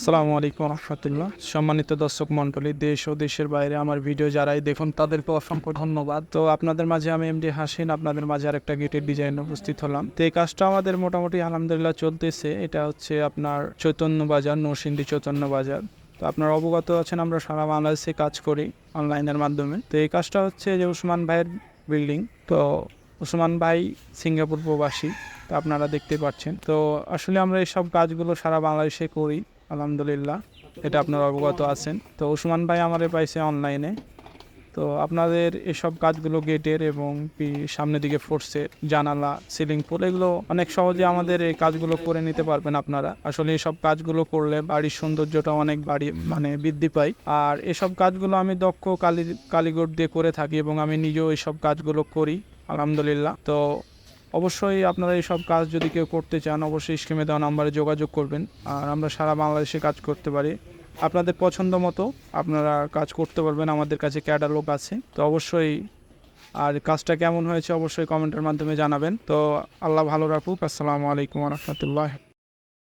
আসসালামু আলাইকুম রহমতুল্লাহ। সম্মানিত দর্শক মণ্ডলী, দেশ ও দেশের বাইরে আমার ভিডিও যারাই দেখুন, তাদেরকে অসংখ্য ধন্যবাদ। তো আপনাদের মাঝে আমি এমডি হাসিন, আপনাদের মাঝে আরেকটা গেটের ডিজাইন উপস্থিত হলাম। তো এই কাজটা আমাদের মোটামুটি আলহামদুলিল্লাহ চলতেছে। এটা হচ্ছে আপনার চৈতন্য বাজার, নরসিংদী চৈতন্য বাজার। তো আপনারা অবগত আছেন, আমরা সারা বাংলাদেশে কাজ করি অনলাইনের মাধ্যমে। তো এই কাজটা হচ্ছে যে উসমান ভাইয়ের বিল্ডিং। তো উসমান ভাই সিঙ্গাপুর প্রবাসী, তো আপনারা দেখতে পাচ্ছেন। তো আসলে আমরা এইসব কাজগুলো সারা বাংলাদেশে করি। আলহামদুলিল্লাহ, এটা আপনারা অবগত আছেন। তো উসমান ভাই আমাদের পাইছে অনলাইনে তো আপনাদের এসব কাজগুলো গেটের এবং সামনের দিকে ফোর্সের জানালা সিলিং পোল এগুলো অনেক সহজে আমাদের এই কাজগুলো করে নিতে পারবেন আপনারা। আসলে এসব কাজগুলো করলে বাড়ির সৌন্দর্যটা অনেক বাড়ি মানে বৃদ্ধি পায়। আর এসব কাজগুলো আমি দক্ষ কালি কালীগড় দিয়ে করে থাকি এবং আমি নিজেও এইসব কাজগুলো করি, আলহামদুলিল্লাহ। তো অবশ্যই আপনারা এইসব কাজ যদি কেউ করতে চান, অবশ্যই স্কিমে দেওয়া নাম্বারে যোগাযোগ করবেন। আর আমরা সারা বাংলাদেশে কাজ করতে পারি। আপনাদের পছন্দ মতো আপনারা কাজ করতে পারবেন। আমাদের কাছে ক্যাটালগ আছে। তো অবশ্যই আর কাজটা কেমন হয়েছে অবশ্যই কমেন্টের মাধ্যমে জানাবেন। তো আল্লাহ ভালো রাখুক। আসসালামু আলাইকুম রহমতুল্লাহ।